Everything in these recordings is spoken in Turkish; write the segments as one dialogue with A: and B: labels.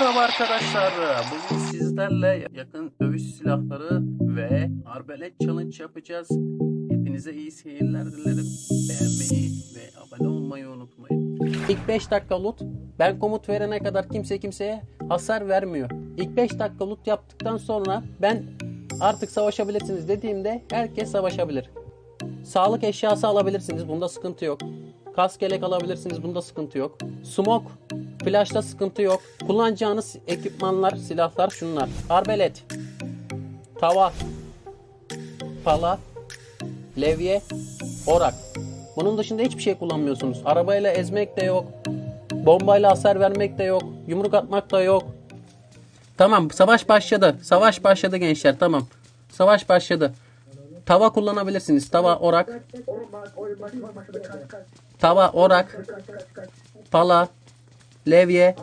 A: Merhaba arkadaşlar. Bugün sizlerle yakın dövüş silahları ve arbelet challenge yapacağız. Hepinize iyi seyirler dilerim. Beğenmeyi ve abone olmayı unutmayın. İlk 5 dakika loot. Ben komut verene kadar kimse kimseye hasar vermiyor. İlk 5 dakika loot yaptıktan sonra ben artık savaşabilirsiniz dediğimde herkes savaşabilir. Sağlık eşyası alabilirsiniz. Bunda sıkıntı yok. Kask yelek alabilirsiniz. Bunda sıkıntı yok. Smoke, flash'ta sıkıntı yok. Kullanacağınız ekipmanlar, silahlar şunlar. Arbelet, tava, pala, levye, orak. Bunun dışında hiçbir şey kullanmıyorsunuz. Arabayla ezmek de yok. Bombayla hasar vermek de yok. Yumruk atmak da yok. Tamam savaş başladı. Savaş başladı gençler tamam. Savaş başladı. Tava kullanabilirsiniz. Tava, orak, tava, orak, pala, levye,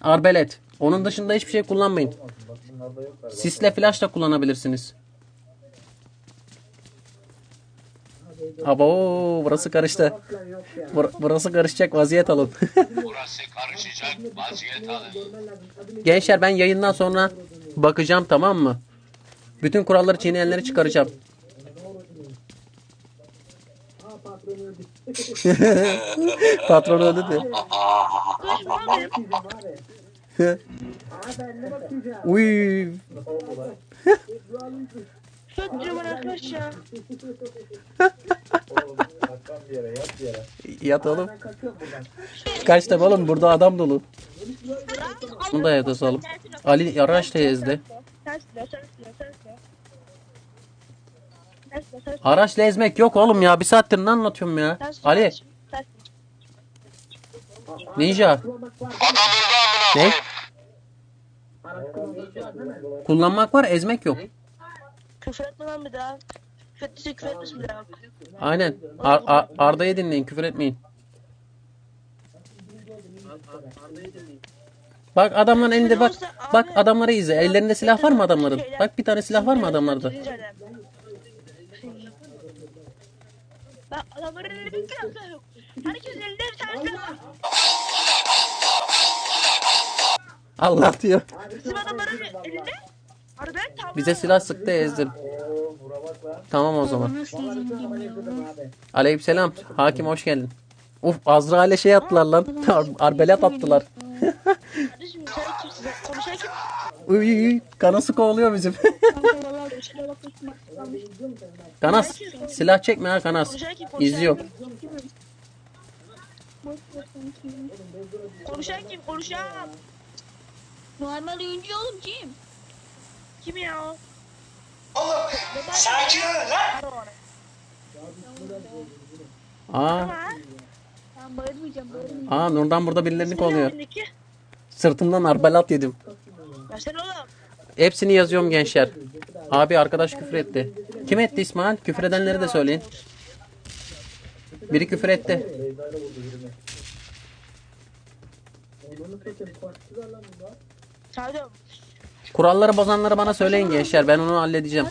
A: arbelet. Onun dışında hiçbir şey kullanmayın. Sisle flash da kullanabilirsiniz. Abo burası karıştı. Bur- burası karışacak vaziyet alın.
B: Burası karışacak vaziyet alın.
A: Gençler ben yayından sonra bakacağım tamam mı? Bütün kuralları çiğneyenleri çıkaracağım. Patron öldü de. Uy.
C: Çocuğum arkadaş ya.
A: Yat oğlum. Kaç tabi oğlum burada adam dolu. Bunu da yat oğlum. Ali araç da ezdi.
C: Ters ters ters. Ters silah, ters silah,
A: Araçla ezmek yok oğlum ya. Bir saattir ne anlatıyorum ya. Ali ninja. Ne? Kullanmak var ezmek yok.
C: Küfür etme lan bir daha. Küfür ettiyse küfür etmesin bir daha.
A: Aynen. Ar- Ar- Arda'yı dinleyin küfür etmeyin. Bak adamların elinde bak. Bak adamları izle. Ellerinde silah var mı adamların? Bak bir tane silah var mı adamlarda?
C: Bak adamların elinde bir silah yok. Herkes elinde bir tane silah var.
A: Allah diyor.
C: Bizim adamların elinde Arada tam
A: Bize silah sıktı ezdin. Tamam o zaman. Aleykümselam. Hakim hoş geldin. Uf Azrail'e şey attılar lan. Ar- Arbelet attılar.
C: Kardeşim sen kimsin? Konuşan kim?
A: Uy, uy, uy, Kanası kovalıyor bizim. Kanas silah çekme ha Kanas. İzliyor.
C: kim? Konuşan kim? Konuşan.
D: Normal oyuncu oğlum kim?
C: Kim ya o?
B: Sakin olun lan.
A: Aa,
D: Ben bağırmayacağım bağırmayacağım.
A: aa Nurdan burada birilerini kovalıyor. Sırtımdan arbelat yedim.
C: Versene oğlum.
A: Hepsini yazıyorum gençler. Abi arkadaş küfür etti. Kim etti İsmail? Küfür edenleri de söyleyin. Biri küfür etti. Kuralları bozanları bana söyleyin gençler. Ben onu halledeceğim.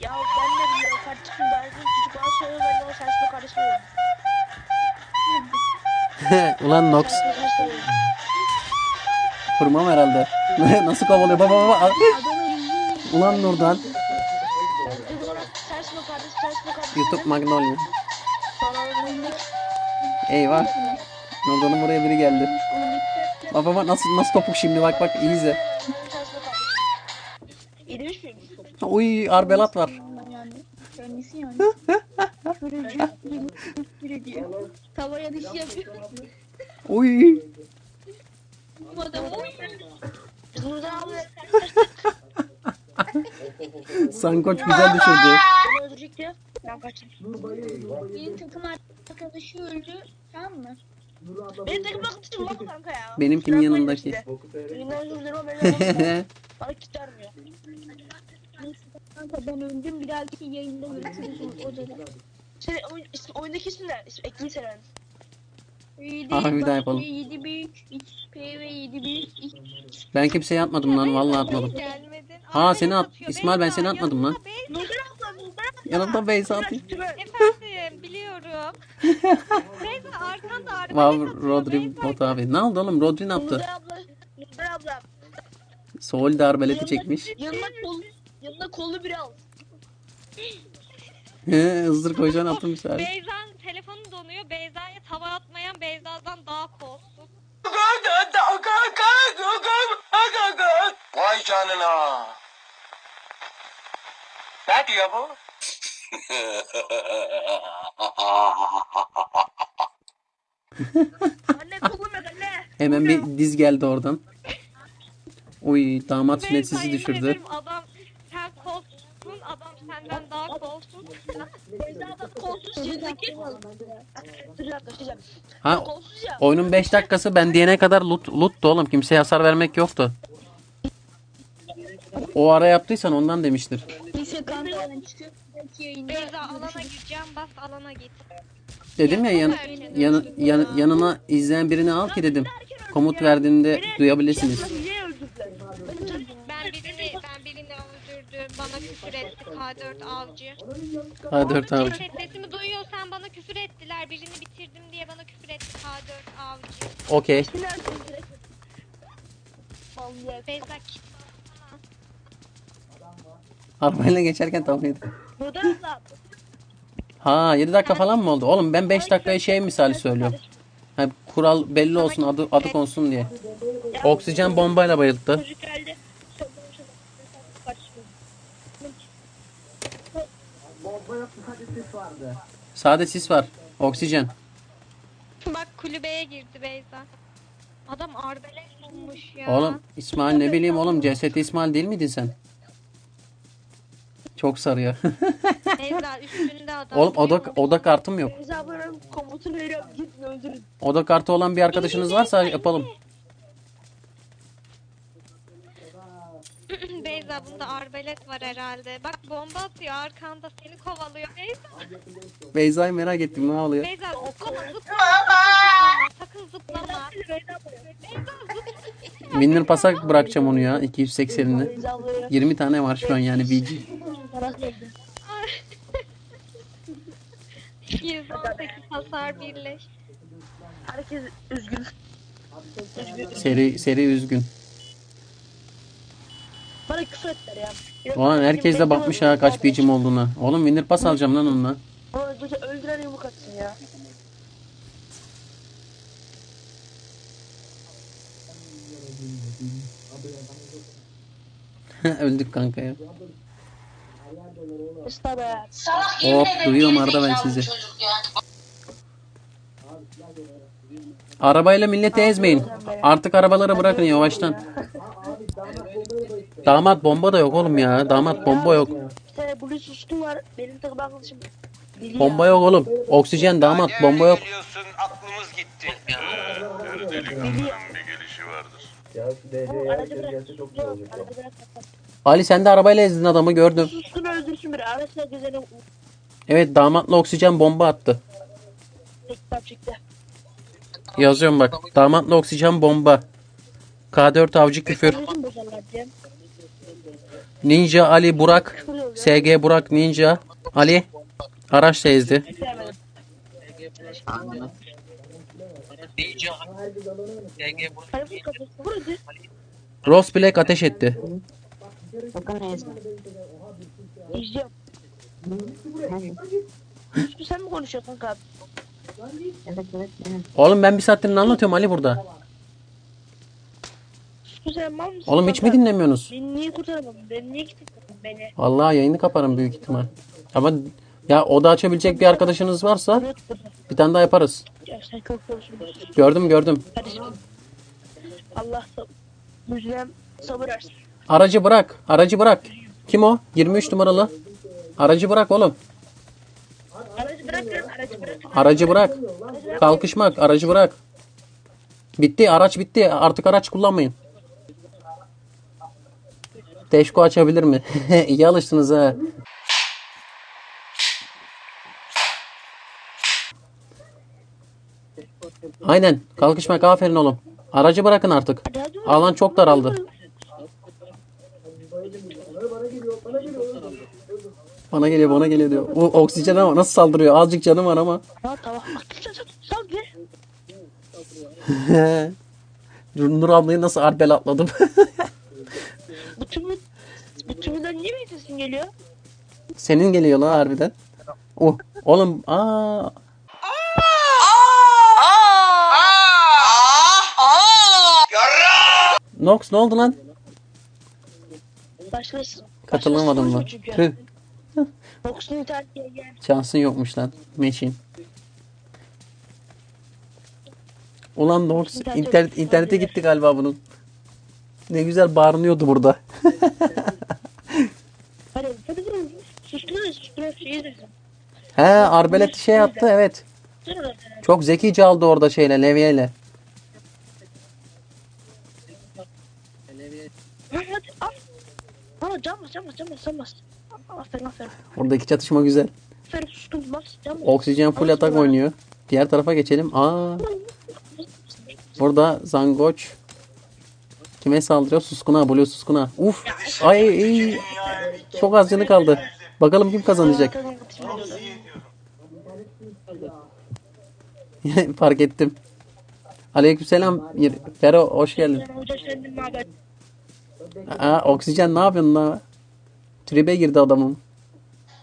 C: Ya ben de biliyorum kardeşim derdim çocuk bana söylüyor ben de ona saçma karışmıyorum.
A: Ulan Nox. Fırmam herhalde. Nasıl kovalıyor? Baba baba. Ulan Nurdan. YouTube Magnolia. Eyvah. Nurdan'ın buraya biri geldi. Baba baba nasıl nasıl topuk şimdi bak bak iyi izle. Uy arbelat var. Uy.
D: Bu adam
C: abi
A: Sankoç güzel düşürdü.
C: beni öldürecekti. Ben kaçtım.
D: Benim takım arkadaşı öldü. Tamam mı?
C: Benim takım arkadaşım mı kanka ya?
A: Benimkinin
C: Ben
A: yanındaki.
C: özür dilerim beni bana kit vermiyor.
D: Neyse kanka ben öldüm. Bir dahaki yayında görüşürüz o- odada.
C: Senin oyun, isim, oyundaki isim ne? İsim, ekleyi seren.
D: Yedi
A: Aha, bir daha yapalım.
D: Yedi büyük XP ve yedi büyük X.
A: Ben kimseye atmadım lan vallahi atmadım.
E: Gelmedin.
A: Ha seni at. İsmail ben seni atmadım lan.
C: Abla Nurdan abla.
A: Yanımda Beyza atayım.
E: Efendim biliyorum. Beyza arkanda araba.
A: Wow, Rodri bot abi. Ne oldu oğlum? Rodri ne yaptı?
C: Abla. Abla.
A: Sol de arbeleti çekmiş.
C: Yanına kol, yanına kollu biri al.
A: He, Hızır koyacağını atmış abi.
E: Beyza'nın telefonu donuyor. Beyza'ya tava atmayan Beyza'dan daha kolsuz.
B: Vay canına. Ne diyor bu?
C: Anne kolum yok anne.
A: Hemen bir diz geldi oradan. Uy damat
E: Beyza
A: sünnet sizi
E: yemin
A: düşürdü.
E: Adam senden daha kolsuz.
C: Dur yaklaşacağım.
A: Ha
C: Kolsuz ya.
A: oyunun 5 dakikası ben diyene kadar loot, loot'tu oğlum. Kimseye hasar vermek yoktu. O ara yaptıysan ondan demiştir.
D: Neyse kanka çıkıyor. Belki yayında
E: Beyza alana gideceğim. Bas alana git.
A: Dedim ya yan, yan- yan- yanına izleyen birini al ki dedim. Komut verdiğinde duyabilirsiniz.
C: Niye öldürdüler?
E: Ben birini ben birini öldürdüm. Bana küfür etti K4 avcı.
A: K4 avcı.
E: Ses- Sesimi duyuyorsan bana küfür ettiler. Birini bitirdim diye bana küfür etti K4 avcı.
A: Okey. Arabayla geçerken tamam yedim. Ha 7 dakika falan mı oldu? Oğlum ben 5 dakikaya şey misali söylüyorum. Ha, kural belli olsun adı, adı konsun diye. Oksijen bombayla bayılttı.
C: Çocuk geldi.
A: Sade sis var. Oksijen.
E: Bak kulübeye girdi Beyza. Adam arbelet bulmuş ya.
A: Oğlum İsmail ne bileyim oğlum ceset İsmail değil miydin sen? Çok sarıyor.
E: Beyza üstünde adam.
A: oğlum oda, oda kartım yok.
C: Beyza ablanın komutunu veriyorum. Gidin öldürün.
A: Oda kartı olan bir arkadaşınız varsa yapalım.
E: Beyza bunda arbelet var herhalde. Bak bomba atıyor arkanda seni kovalıyor Beyza.
A: Beyza'yı merak ettim ne oluyor?
E: Beyza zıplama zıplama. zıplama. Sakın zıplama. Beyza zıplama.
A: Winner pasa bırakacağım onu ya 280'ini.
C: Beyza ablaya
A: 20 tane var şu an yani
C: verdi.
E: 218 hasar birleş.
C: Herkes üzgün.
A: Seri seri üzgün.
C: Küfür ettiler ya.
A: Ulan herkes de bakmış ha kaç VG'm olduğuna. Oğlum winner pas alacağım lan onunla.
C: Ama öldüren, öldüren yumruk atsın ya.
A: Öldük kanka ya.
C: Usta be.
A: Hop duyuyorum Arda ben sizi. Arabayla milleti ezmeyin. Artık arabaları bırakın yavaştan. Damat bomba da yok oğlum ya. Damat bomba yok.
C: Bir tane Blue suskun var. Benim takım arkadaşım. Biliyor.
A: Bomba yok oğlum. Oksijen damat bomba yok.
B: Biliyorsun aklımız gitti.
C: Aracı bırak. Yok, aracı bırak.
A: Ali sen de arabayla ezdin adamı gördüm.
C: Suskun öldürsün biri. Araçla güzelim.
A: Evet damatla oksijen bomba attı.
C: Tek.
A: Yazıyorum bak. Damatla oksijen bomba. K4 avcı küfür.
C: Bizim.
A: Ninja Ali Burak. SG Burak Ninja. Ali.
C: Kafası. Burası.
A: Ross Black ateş etti.
C: Sen mi konuşuyorsun kanka?
A: Oğlum ben bir saattir ne anlatıyorum Ali burada.
C: Mal mısın?
A: Oğlum hiç mi dinlemiyorsunuz?
C: Beni niye kurtaramadın? Beni niye kilitledin beni?
A: Vallahi yayını kaparım büyük ihtimal. Ama ya oda açabilecek bir arkadaşınız varsa bir tane daha yaparız.
C: Ya sen.
A: Gördüm gördüm.
C: Kardeşim. Allah sabır. Müjdelem sabır versin.
A: Aracı bırak. Aracı bırak. Kim o? 23 numaralı. Aracı bırak oğlum.
C: Aracı bırakın, aracı bırakın.
A: Aracı bırak. Kalkışmak. Aracı bırak. Bitti. Araç bitti. Artık araç kullanmayın. Teşko açabilir mi? İyi alıştınız ha. Aynen. Kalkışmak. Aferin oğlum. Aracı bırakın artık. Alan çok daraldı. Bana geliyor bana geliyor diyor. O oksijen ama nasıl saldırıyor? Azıcık canım var ama. Nur ablayı nasıl arbel atladım.
C: Bu tümü bu tümünden niye bir sesin geliyor?
A: Senin geliyor lan harbiden. Oh, oğlum aa Nox ne oldu lan?
C: Başkası.
A: Katılamadım
C: çünkü.
A: Tüh,
C: Fox'un internetine gel.
A: şansın yokmuş lan. Meçin. Ulan Nox internet, internete gitti galiba bunun. Ne güzel bağırıyordu burada.
C: De.
A: He arbelet şey yaptı evet. Çok zekice aldı orada şeyle levyeyle. Oradaki çatışma güzel. Oksijen full atak oynuyor. Diğer tarafa geçelim. Aa burada Zangoç kime saldırıyor? Suskuna, Blue Suskuna. Uf. Ay, ay. Çok az canı kaldı. Bakalım kim kazanacak. Fark ettim. Aleykümselam. Fero hoş geldin. Aa, oksijen ne yapıyorsun lan? Tribe girdi adamım.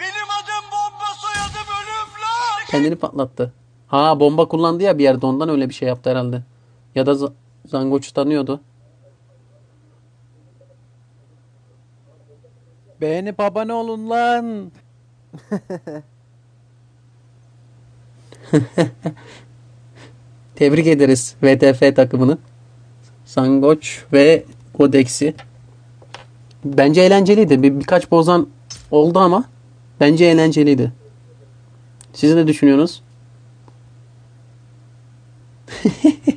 B: Benim adım bomba soyadım ölüm lan.
A: Kendini patlattı. Ha bomba kullandı ya bir yerde ondan öyle bir şey yaptı herhalde. Ya da Z- Zangoç'u tanıyordu. Beğenip abone olun lan. Tebrik ederiz VTF takımını. Zangoç ve Kodex'i. Bence eğlenceliydi. Bir, birkaç bozan oldu ama bence eğlenceliydi. Siz ne düşünüyorsunuz?